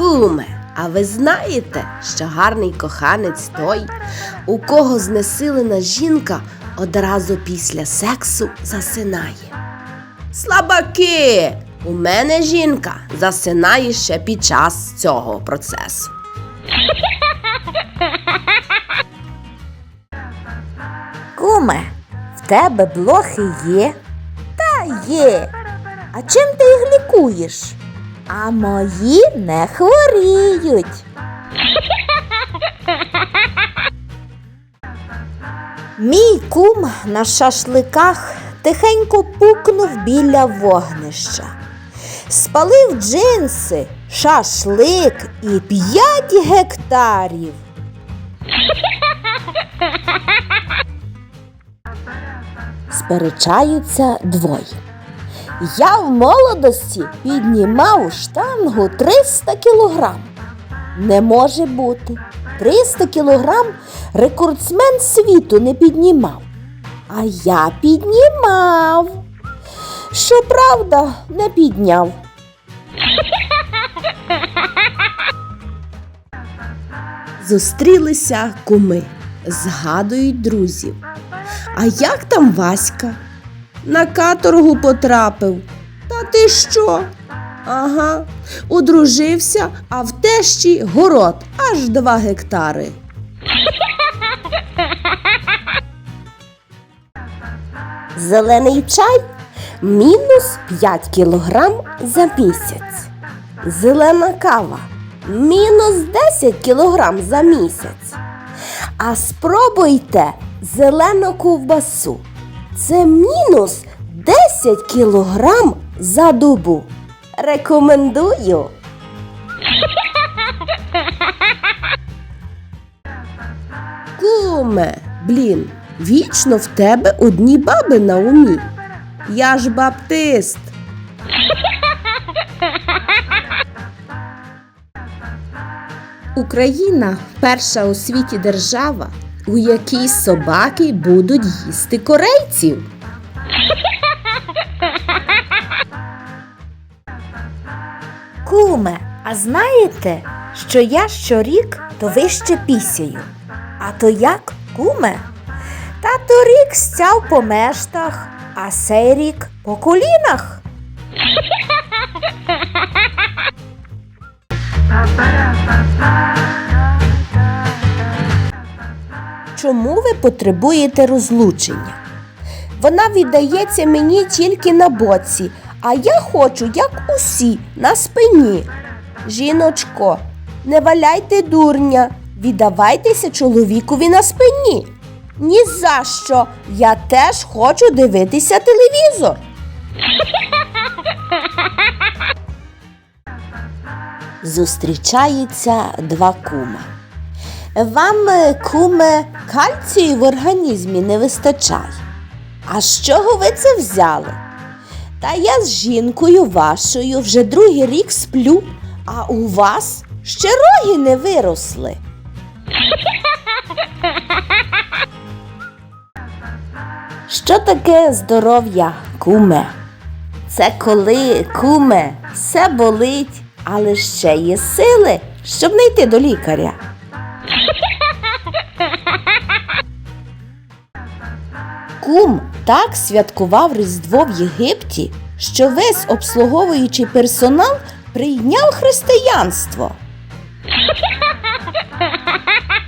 Куме, а ви знаєте, що гарний коханець той, у кого знесилена жінка одразу після сексу засинає? Слабаки! У мене жінка засинає ще під час цього процесу. Куме, в тебе блохи є? Та є. А чим ти їх лікуєш? А мої не хворіють. Мій кум на шашликах тихенько пукнув біля вогнища. Спалив джинси, шашлик і п'ять гектарів. Сперечаються двоє. Я в молодості піднімав штангу 300 кілограм. Не може бути. 300 кілограм рекордсмен світу не піднімав. А я піднімав. Щоправда, не підняв. Зустрілися куми, згадують друзів. А як там Васька? На каторгу потрапив. Та ти що? Ага, одружився, а в тещі город аж два гектари. Зелений чай мінус 5 кілограм за місяць. Зелена кава мінус 10 кілограм за місяць. А спробуйте зелену ковбасу. Це мінус 10 кілограм за добу. Рекомендую. Куме, блін, вічно в тебе одні баби на умі. Я ж баптист. Україна перша у світі держава, у якій собаки будуть їсти корейців. Куме, а знаєте, що я щорік то вище пісяю? А то як, куме? Та торік стяв по мештах, а сей рік по колінах. Чому ви потребуєте розлучення? Вона віддається мені тільки на боці, а я хочу, як усі, на спині. Жіночко, не валяйте дурня, віддавайтеся чоловікові на спині. Ні за що, я теж хочу дивитися телевізор. Зустрічаються два кума. Вам, е, куме, кальцію в організмі не вистачає. А з чого ви це взяли? Та я з жінкою вашою вже другий рік сплю, а у вас ще роги не виросли. Що таке здоров'я, куме? Це коли, куме, все болить, але ще є сили, щоб не йти до лікаря. Кум так святкував Різдво в Єгипті, що весь обслуговуючий персонал прийняв християнство.